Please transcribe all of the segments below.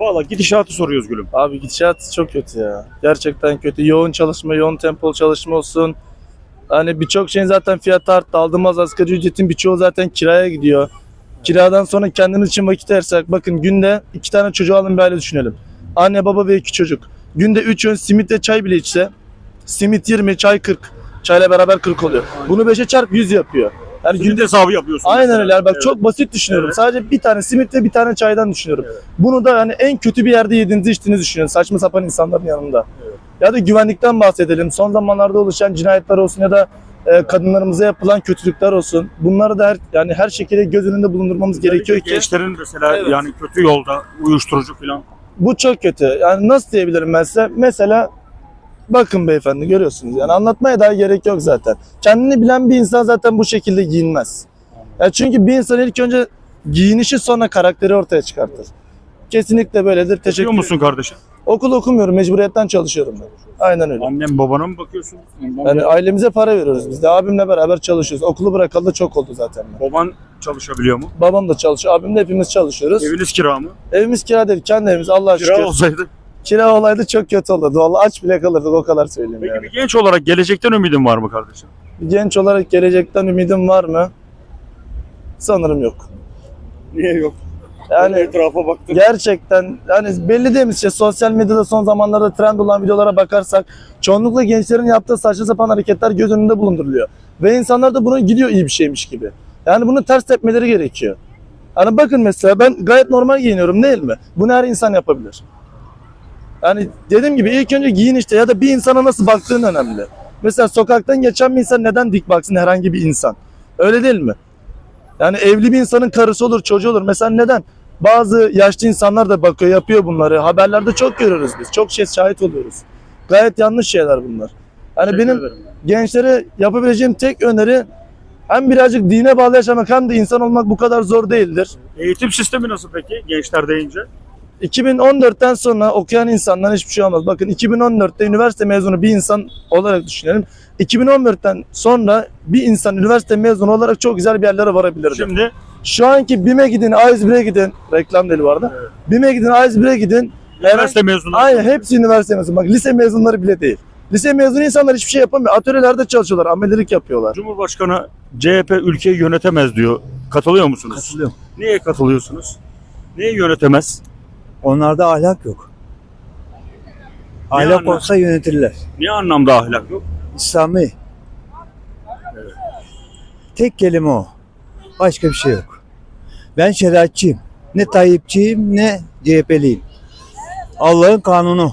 Valla gidişatı soruyoruz gülüm. Abi gidişat çok kötü ya. Gerçekten kötü. Yoğun çalışma, yoğun tempolu çalışma olsun. Hani birçok şeyin zaten fiyatı arttı. Aldığımız asgari ücretin birçoğu zaten kiraya gidiyor. Kiradan sonra kendimiz için vakit ayırsak. Bakın günde iki tane çocuğu alın bir aile düşünelim. Anne baba ve iki çocuk. Günde üç öğün simit ve çay bile içse. Simit 20, çay 40. Çayla beraber 40 oluyor. Bunu 5'e çarp 100 yapıyor. Yani Günde hesabı yapıyorsun. Aynen mesela. öyle. Yani bak Evet. çok basit düşünüyorum. Evet. Sadece bir tane simit ve bir tane çaydan düşünüyorum. Evet. Bunu da hani en kötü bir yerde yediğinizi içtiğinizi düşünün. Saçma sapan insanların yanında. Evet. Ya da güvenlikten bahsedelim. Son zamanlarda oluşan cinayetler olsun ya da e, kadınlarımıza yapılan kötülükler olsun. Bunları da her yani her şekilde göz önünde bulundurmamız gerekiyor ki Gençlerin mesela Evet. yani kötü yolda uyuşturucu falan. bu çok kötü. Yani nasıl diyebilirim ben size? Mesela bakın beyefendi görüyorsunuz yani anlatmaya daha gerek yok zaten. Kendini bilen bir insan zaten bu şekilde giyinmez. Ya çünkü bir insan ilk önce giyinişi sonra karakteri ortaya çıkartır. Kesinlikle böyledir. Teşekkür Biliyor musun kardeşim? Okul okumuyorum, mecburiyetten çalışıyorum ben. Aynen öyle. Annem babana mı bakıyorsun? Yani ailemize para veriyoruz biz de. Abimle beraber çalışıyoruz. Okulu bırakalı da çok oldu zaten. Ben. Baban çalışabiliyor mu? Babam da çalışıyor, abim de hepimiz çalışıyoruz. Eviniz kira mı? Evimiz kira değil, kendi evimiz Allah'a şükür. Kira olsaydı. Kira olaydı çok kötü olurdu. Vallahi aç bile kalırdık o kadar söyleyeyim Peki yani. bir genç olarak gelecekten ümidin var mı kardeşim? Bir genç olarak gelecekten ümidim var mı? Sanırım yok. Niye yok? Yani etrafa baktım. gerçekten yani belli değil mi? İşte sosyal medyada son zamanlarda trend olan videolara bakarsak çoğunlukla gençlerin yaptığı saçma sapan hareketler göz önünde bulunduruluyor. Ve insanlar da buna gidiyor iyi bir şeymiş gibi. Yani bunu ters tepmeleri gerekiyor. Hani bakın mesela ben gayet normal giyiniyorum değil mi? Bunu her insan yapabilir. Yani dediğim gibi ilk önce giyinişte ya da bir insana nasıl baktığın önemli. Mesela sokaktan geçen bir insan neden dik baksın herhangi bir insan? Öyle değil mi? Yani evli bir insanın karısı olur, çocuğu olur. Mesela neden? Bazı yaşlı insanlar da bakıyor, yapıyor bunları. Haberlerde çok görüyoruz biz. Çok şey şahit oluyoruz. Gayet yanlış şeyler bunlar. Hani Teşekkür benim ederim. gençlere yapabileceğim tek öneri hem birazcık dine bağlı yaşamak hem de insan olmak bu kadar zor değildir. Eğitim sistemi nasıl peki gençler deyince? 2014'ten sonra okuyan insandan hiçbir şey olmaz. Bakın 2014'te üniversite mezunu bir insan olarak düşünelim. 2014'ten sonra bir insan üniversite mezunu olarak çok güzel bir yerlere varabilirdi. Şimdi Şu anki BİM'e gidin, A101'e gidin. Reklam deli vardı. Evet. BİM'e gidin, A101'e gidin. üniversite mezunu. Aynen hepsi üniversite mezunu. Bak lise mezunları bile değil. Lise mezunu insanlar hiçbir şey yapamıyor. Atölyelerde çalışıyorlar, amelelik yapıyorlar. Cumhurbaşkanı CHP ülkeyi yönetemez diyor. Katılıyor musunuz? Katılıyorum. Niye katılıyorsunuz? Niye yönetemez? Onlarda ahlak yok. Ahlak anlam- olsa yönetirler. Niye anlamda ahlak yok? İslami. Tek kelime o. Başka bir şey yok. Ben şeriatçıyım. Ne Tayyipçiyim ne CHP'liyim. Allah'ın kanunu.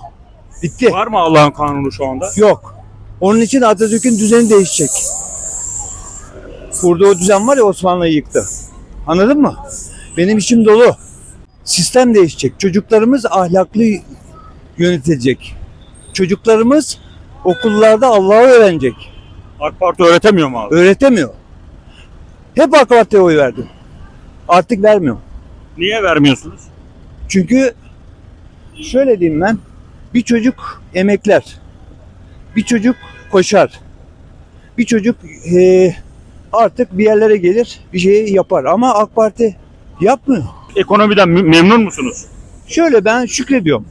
Bitti. Var mı Allah'ın kanunu şu anda? Yok. Onun için Atatürk'ün düzeni değişecek. Kurduğu o düzen var ya Osmanlı'yı yıktı. Anladın mı? Benim içim dolu. Sistem değişecek. Çocuklarımız ahlaklı yönetilecek. Çocuklarımız okullarda Allah'ı öğrenecek. AK Parti öğretemiyor mu abi? Öğretemiyor. Hep AK Parti'ye oy verdim. Artık vermiyorum. Niye vermiyorsunuz? Çünkü şöyle diyeyim ben. Bir çocuk emekler. Bir çocuk koşar. Bir çocuk eee, artık bir yerlere gelir, bir şey yapar. Ama AK Parti yapmıyor. Ekonomiden memnun musunuz? Şöyle ben şükrediyorum.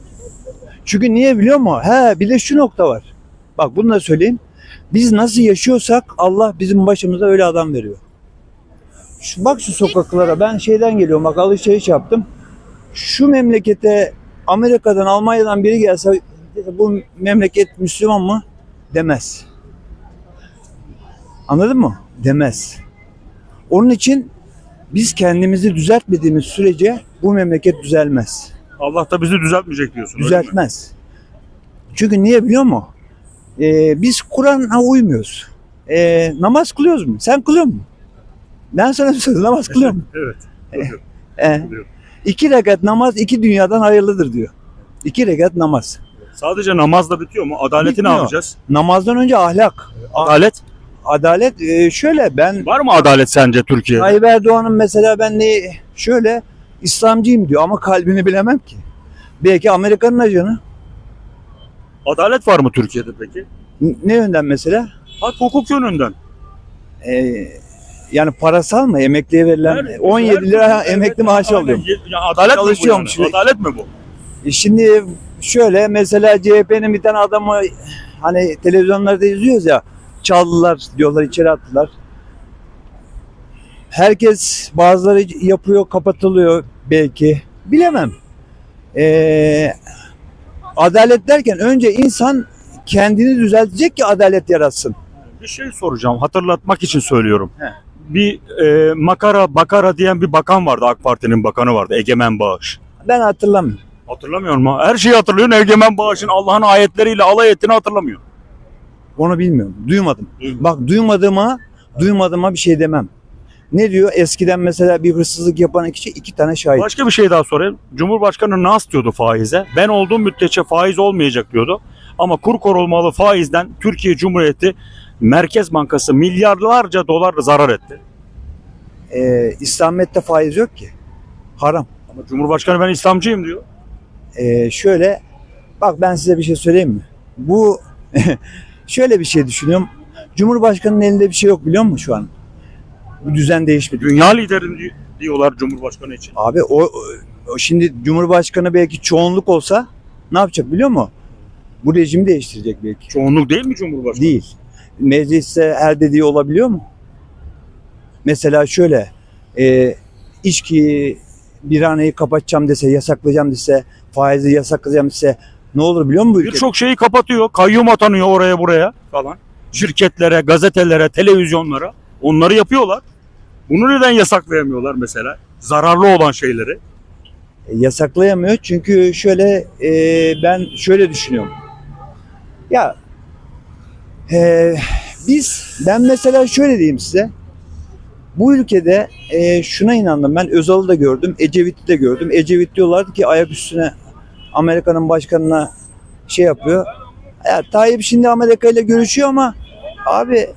Çünkü niye biliyor musun? He bir de şu nokta var. Bak bunu da söyleyeyim. Biz nasıl yaşıyorsak Allah bizim başımıza öyle adam veriyor. Şu, bak şu sokaklara ben şeyden geliyorum bak alışveriş yaptım. Şu memlekete Amerika'dan Almanya'dan biri gelse bu memleket Müslüman mı? Demez. Anladın mı? Demez. Onun için biz kendimizi düzeltmediğimiz sürece bu memleket düzelmez. Allah da bizi düzeltmeyecek diyorsun. Düzeltmez. Çünkü niye biliyor musun? Ee, biz Kur'an'a uymuyoruz. Ee, namaz kılıyoruz mu? Sen kılıyor musun? Ben sana söylüyorum namaz kılıyor musun? Evet. Ee, iki rekat namaz iki dünyadan hayırlıdır diyor. İki rekat namaz. Sadece namazla bitiyor mu? Adaleti ne Bitmiyor. yapacağız? Namazdan önce ahlak. Adalet. Adalet e, şöyle ben Var mı adalet sence Türkiye'de? Tayyip Erdoğan'ın mesela ben ne şöyle İslamcıyım diyor ama kalbini bilemem ki. Belki Amerika'nın ajanı. Adalet var mı Türkiye'de peki? N- Ne yönden mesela? Hak hukuk yönünden. Ee, yani parasal mı? Emekliye verilen Her- 17 her lira türlü- emekli maaşı aynen. alıyorum. Ya adalet mi bu Çalışıyorum yani? şimdi. Adalet mi bu? E Şimdi şöyle mesela CHP'nin bir tane adamı hani televizyonlarda izliyoruz ya çaldılar diyorlar içeri attılar. Herkes bazıları yapıyor kapatılıyor belki bilemem. Ee, adalet derken önce insan kendini düzeltecek ki adalet yaratsın. Bir şey soracağım. Hatırlatmak için söylüyorum. He. Bir e, makara bakara diyen bir bakan vardı. AK Parti'nin bakanı vardı. Egemen Bağış. Ben hatırlamıyorum. Hatırlamıyor mu? Her şeyi hatırlıyorsun. Egemen Bağış'ın Allah'ın ayetleriyle alay ettiğini hatırlamıyor. Onu bilmiyorum. Duymadım. Bak duymadığıma, duymadığıma bir şey demem. Ne diyor? Eskiden mesela bir hırsızlık yapan kişi iki tane şahit. Başka bir şey daha sorayım. Cumhurbaşkanı nas diyordu faize. Ben olduğum müddetçe faiz olmayacak diyordu. Ama kur korumalı faizden Türkiye Cumhuriyeti Merkez Bankası milyarlarca dolar zarar etti. Ee, İslamiyet'te faiz yok ki. Haram. Ama Cumhurbaşkanı ben İslamcıyım diyor. Ee, şöyle, bak ben size bir şey söyleyeyim mi? Bu şöyle bir şey düşünüyorum. Cumhurbaşkanının elinde bir şey yok biliyor musun şu an? Bu düzen değişmedi. Dünya liderim di- diyorlar Cumhurbaşkanı için. Abi o, o şimdi Cumhurbaşkanı belki çoğunluk olsa ne yapacak biliyor musun? Bu rejimi değiştirecek belki. Çoğunluk değil mi Cumhurbaşkanı? Değil. Mecliste her dediği olabiliyor mu? Mesela şöyle, e, içki birhaneyi kapatacağım dese, yasaklayacağım dese, faizi yasaklayacağım dese ne olur biliyor musun bu ülkede? Birçok şeyi kapatıyor. Kayyum atanıyor oraya buraya falan. Şirketlere, gazetelere, televizyonlara. Onları yapıyorlar. Bunu neden yasaklayamıyorlar mesela? Zararlı olan şeyleri. E, yasaklayamıyor çünkü şöyle e, ben şöyle düşünüyorum. Ya e, biz ben mesela şöyle diyeyim size. Bu ülkede e, şuna inandım ben Özal'ı da gördüm, Ecevit'i de gördüm. Ecevit diyorlardı ki ayak üstüne Amerika'nın başkanına şey yapıyor. Ya, Tayyip şimdi Amerika ile görüşüyor ama abi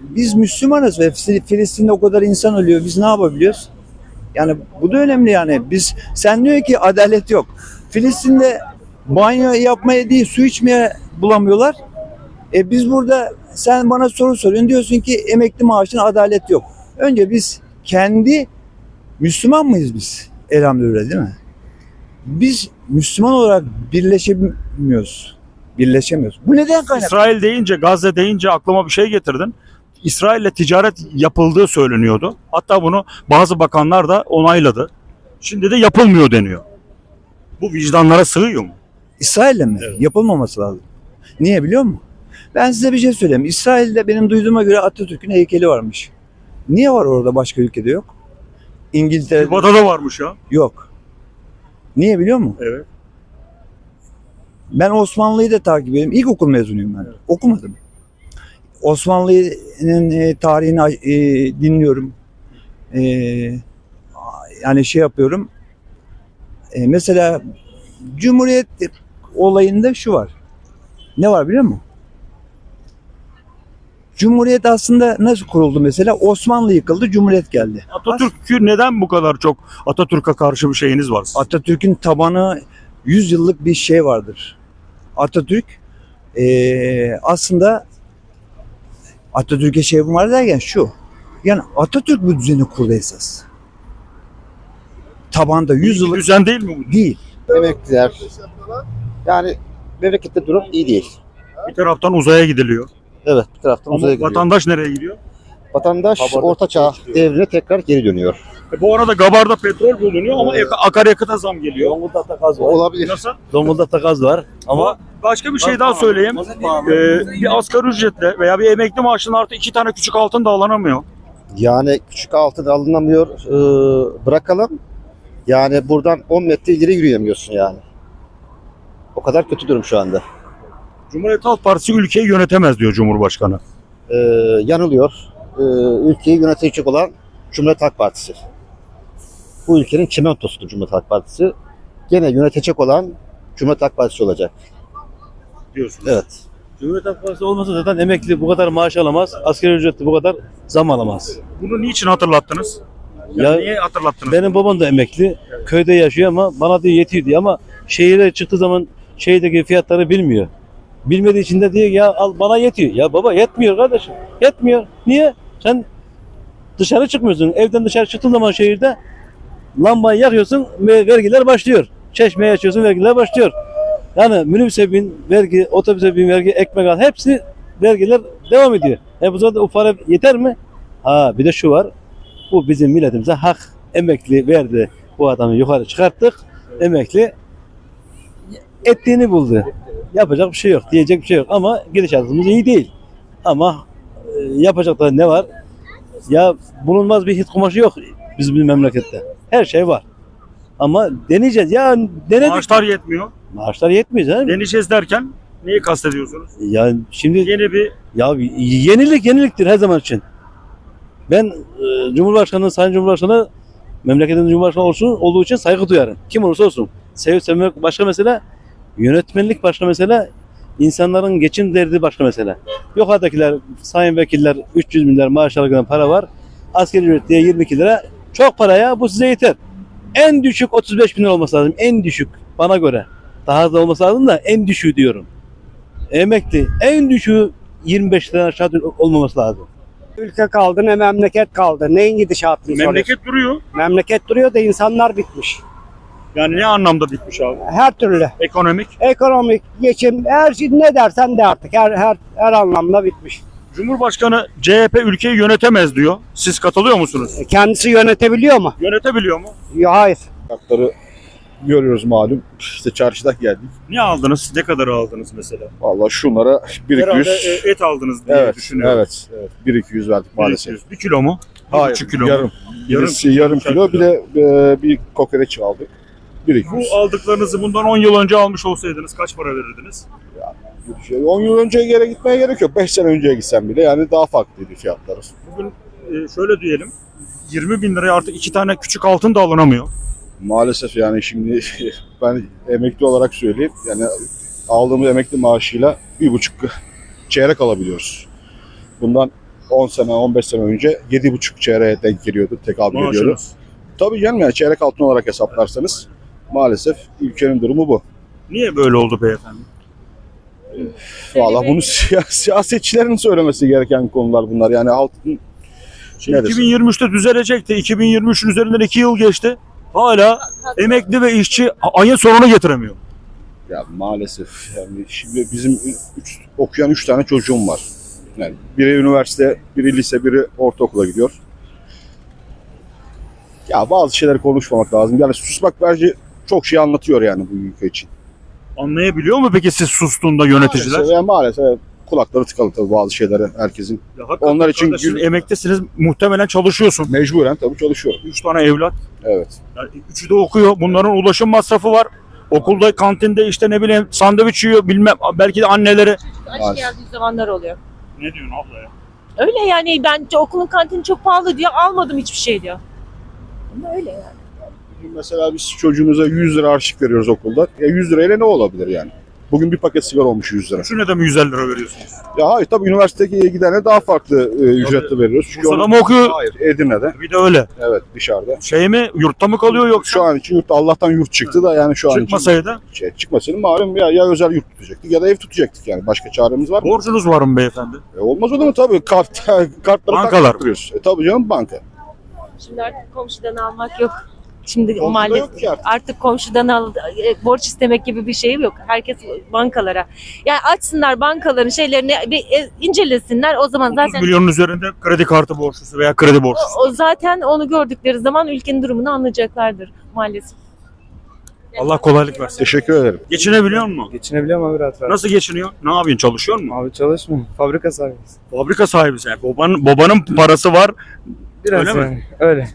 biz Müslümanız ve Fil- Filistin'de o kadar insan ölüyor. Biz ne yapabiliyoruz? Yani bu da önemli yani. Biz sen diyor ki adalet yok. Filistin'de banyo yapmaya değil su içmeye bulamıyorlar. E biz burada sen bana soru soruyorsun diyorsun ki emekli maaşına adalet yok. Önce biz kendi Müslüman mıyız biz? Elhamdülillah değil mi? Biz Müslüman olarak birleşemiyoruz. Birleşemiyoruz. Bu neden kaynaklı? İsrail deyince, Gazze deyince aklıma bir şey getirdin. İsrail'le ticaret yapıldığı söyleniyordu. Hatta bunu bazı bakanlar da onayladı. Şimdi de yapılmıyor deniyor. Bu vicdanlara sığıyor mu? İsrail'le mi? Evet. Yapılmaması lazım. Niye biliyor musun? Ben size bir şey söyleyeyim. İsrail'de benim duyduğuma göre Atatürk'ün heykeli varmış. Niye var orada başka ülkede yok? İngiltere'de Küba'da da varmış ya. yok. Niye biliyor musun? Evet. Ben Osmanlı'yı da takip ediyorum. İlkokul mezunuyum ben. Okumadım. Osmanlı'nın e, tarihini e, dinliyorum. E, yani şey yapıyorum. E, mesela Cumhuriyet olayında şu var. Ne var biliyor musun? Cumhuriyet aslında nasıl kuruldu mesela? Osmanlı yıkıldı, Cumhuriyet geldi. Atatürk'ü neden bu kadar çok Atatürk'e karşı bir şeyiniz var? Atatürk'ün tabanı 100 yıllık bir şey vardır. Atatürk eee, aslında Atatürk'e şey var derken şu. Yani Atatürk bu düzeni kurdu esas. Tabanda 100 yıllık Düzen değil mi bu? değil. emekliler. Yani memlekette durum iyi değil. Bir taraftan uzaya gidiliyor. Evet bir taraftan Ama uzaya gidiyor. vatandaş nereye gidiyor? Vatandaş Kabarda orta çağ devrine tekrar geri dönüyor. E bu arada Gabar'da petrol bulunuyor ama ek- akaryakıta zam geliyor. Zonguldak'ta gaz var. Olabilir. Nasıl? Zonguldak'ta gaz var ama Ama başka bir şey daha söyleyeyim. Ee, bir asgari ücretle veya bir emekli maaşının artı iki tane küçük altın da alınamıyor. Yani küçük altın alınamıyor. Ee, bırakalım. Yani buradan 10 metre ileri yürüyemiyorsun yani. O kadar kötü durum şu anda. Cumhuriyet Halk Partisi ülkeyi yönetemez diyor Cumhurbaşkanı. Ee, yanılıyor. Ee, ülkeyi yönetecek olan Cumhuriyet Halk Partisi. Bu ülkenin çimentosudur Cumhuriyet Halk Partisi. Gene yönetecek olan Cumhuriyet Halk Partisi olacak. Diyorsunuz. Evet. Cumhuriyet Halk Partisi olmasa zaten emekli bu kadar maaş alamaz, asgari ücretli bu kadar zam alamaz. Bunu niçin hatırlattınız? Yani Ya niye hatırlattınız? benim babam da emekli, köyde yaşıyor ama bana diyor yetiyor diyor ama şehire çıktığı zaman şehirdeki fiyatları bilmiyor. Bilmediği için de diyor ya al bana yetiyor. Ya baba yetmiyor kardeşim. Yetmiyor. Niye? Sen dışarı çıkmıyorsun. Evden dışarı çıktığın zaman şehirde lambayı yakıyorsun ve vergiler başlıyor. Çeşmeye açıyorsun vergiler başlıyor. Yani minibüse bin vergi, otobüse bin vergi, ekmek al. Hepsi vergiler devam ediyor. E bu zaten o para yeter mi? Ha bir de şu var. Bu bizim milletimize hak. Emekli verdi. Bu adamı yukarı çıkarttık. Emekli ettiğini buldu. Yapacak bir şey yok. Diyecek bir şey yok. Ama gidişatımız iyi değil. Ama e, yapacak da ne var? Ya bulunmaz bir hit kumaşı yok bizim memlekette. Her şey var. Ama deneyeceğiz. Ya denedik. Maaşlar yetmiyor. Maaşlar yetmiyor canım. Deneyeceğiz derken neyi kastediyorsunuz? Ya şimdi Yeni bir ya yenilik yeniliktir her zaman için. Ben e, Cumhurbaşkanı, Sayın Cumhurbaşkanı memleketin Cumhurbaşkanı olsun olduğu için saygı duyarım. Kim olursa olsun. Sevip sevmek başka mesele. Yönetmenlik başka mesele. insanların geçim derdi başka mesele. Yukarıdakiler, sayın vekiller 300 milyar maaş alırken para var. Asgari ücret diye 22 lira. Çok para ya bu size yeter. En düşük 35 bin lira olması lazım. En düşük bana göre. Daha az da olması lazım da en düşüğü diyorum. Emekli en düşüğü 25 liradan aşağı olmaması lazım. Ülke kaldı ne memleket kaldı. Neyin gidişatını soruyorsun? memleket duruyor. Memleket duruyor da insanlar bitmiş. Yani ne anlamda bitmiş abi? Her türlü. Ekonomik. Ekonomik, geçim, her şey ne dersen de artık her her her anlamda bitmiş. Cumhurbaşkanı CHP ülkeyi yönetemez diyor. Siz katılıyor musunuz? E, Kendisi yönetebiliyor mu? Yönetebiliyor mu? Ya, hayır. Fiyatları görüyoruz malum. İşte çarşıda geldik. Ne aldınız? Ne kadar aldınız mesela? Vallahi şunlara 1 Herhalde 200. e, et aldınız diye Evet, düşünüyorum. evet, evet. 1 200 verdik maalesef. 1 kilo mu? Bir Hayır, buçuk kilo mu? yarım. Yarım Birisi yarım kilo, kilo, bir de e, bir kokoreç aldık. 1 200. Bu aldıklarınızı bundan 10 yıl önce almış olsaydınız kaç para verirdiniz? Şey, 10 yıl önceye gere gitmeye gerek yok. 5 sene önceye gitsem bile yani daha farklıydı fiyatları. Bugün e, şöyle diyelim. 20 bin liraya artık iki tane küçük altın da alınamıyor. Maalesef yani şimdi ben emekli olarak söyleyeyim. Yani aldığımız emekli maaşıyla bir buçuk çeyrek alabiliyoruz. Bundan 10 sene 15 sene önce 7,5 çeyreğe denk geliyordu, tekabül ediyordu. Tabii canım yani çeyrek altın olarak hesaplarsanız maalesef ülkenin durumu bu. Niye böyle oldu beyefendi? Valla bunu siya- siyasetçilerin söylemesi gereken konular bunlar. Yani altın Şimdi Ne desin? 2023'te düzelecekti. 2023'ün üzerinden 2 yıl geçti. Hala emekli ve işçi ayın sonunu getiremiyor. ya maalesef yani şimdi bizim üç, okuyan 3 tane çocuğum var. Yani biri üniversite, biri lise, biri ortaokula gidiyor. Ya bazı şeyleri konuşmamak lazım. Yani susmak bence çok şey anlatıyor yani bu ülke için. Anlayabiliyor mu peki siz sustuğunda yöneticiler? Maalesef, maalesef kulakları tıkalı tabii bazı şeyleri herkesin. Ya hakikaten Onlar için kardeşim, gül- emeklisiniz muhtemelen çalışıyorsun. Mecburen tabii çalışıyorum. 3 tane evlat. Evet. Yani üçü de okuyor. Bunların ulaşım masrafı var. Okulda, kantinde işte ne bileyim sandviç yiyor bilmem belki de anneleri. Aç Maalesef. geldiği zamanlar oluyor. Ne diyorsun abla ya? Öyle yani bence okulun kantini çok pahalı diyor almadım hiçbir şey diyor. Ama öyle yani. Mesela biz çocuğumuza 100 lira harçlık veriyoruz okulda. Ya 100 lirayla ne olabilir yani? Bugün bir paket sigara olmuş 100 lira. Şu neden mi 150 lira veriyorsunuz? Ya hayır tabii üniversiteye gidene daha farklı e, ücretli veriyoruz. Çünkü Bursa'da onun- mı okuyor? Hayır Edirne'de. Bir de öyle. Evet dışarıda. Şey mi yurtta mı kalıyor yoksa Şu an için yurt Allah'tan yurt çıktı da yani şu an çıkmasaydı? için şey, çıkmasaydı malum ya, ya özel yurt tutacaktık ya da ev tutacaktık yani. Başka çaremiz var mı? Borcunuz var mı beyefendi? E, olmaz olur mu tabii kart, kartları Bankalar. taktırıyoruz. E, tabii canım banka. Şimdi artık komşudan almak yok. Şimdi Komşuda maalesef yok ki artık. artık komşudan al, e, borç istemek gibi bir şey yok. Herkes bankalara. Yani açsınlar bankaların şeylerini bir e, incelesinler. O zaman 30 zaten milyonun üzerinde kredi kartı borçlusu veya kredi borçlusu. o zaten onu gördükleri zaman ülkenin durumunu anlayacaklardır maalesef. Allah kolaylık versin. Teşekkür ederim. Geçinebiliyor musun? Geçinebiliyor mu abi rahat rahat? Nasıl geçiniyor? Ne yapıyorsun? Çalışıyor mu? Abi çalışmıyor. Fabrika sahibiyiz. Fabrika sahibi sen. Babanın, babanın parası var. Biraz Öyle mi? yani. Öyle.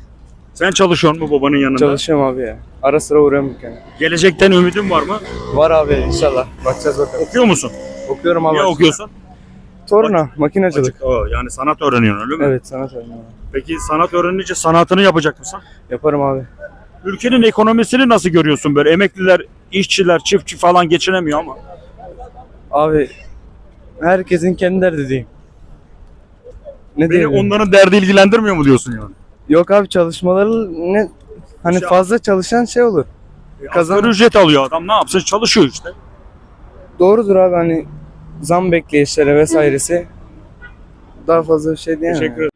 Sen çalışıyor mu babanın yanında? Çalışıyorum abi ya. Ara sıra uğruyorum dükkana. Gelecekten ümidin var mı? Var abi inşallah. Bakacağız bakalım. Okuyor musun? Okuyorum abi. Ne okuyorsun? Torna, makinacılık. Açık. Oo, yani sanat öğreniyorsun öyle mi? Evet sanat öğrenimi abi. Peki sanat öğrenince sanatını yapacak mısın? Yaparım abi. Ülkenin ekonomisini nasıl görüyorsun böyle? Emekliler, işçiler, çiftçi falan geçinemiyor ama. Abi herkesin kendi derdi diyeyim. Ne Beni diyeyim? onların derdi ilgilendirmiyor mu diyorsun yani? Yok abi çalışmaları ne hani Şey- fazla çalışan şey olur. Kazan- Asgari ücret alıyor adam ne yapsın çalışıyor işte. Doğrudur abi hani zam bekleyişleri vesairesi daha fazla bir şey diyemem. Teşekkür ederim.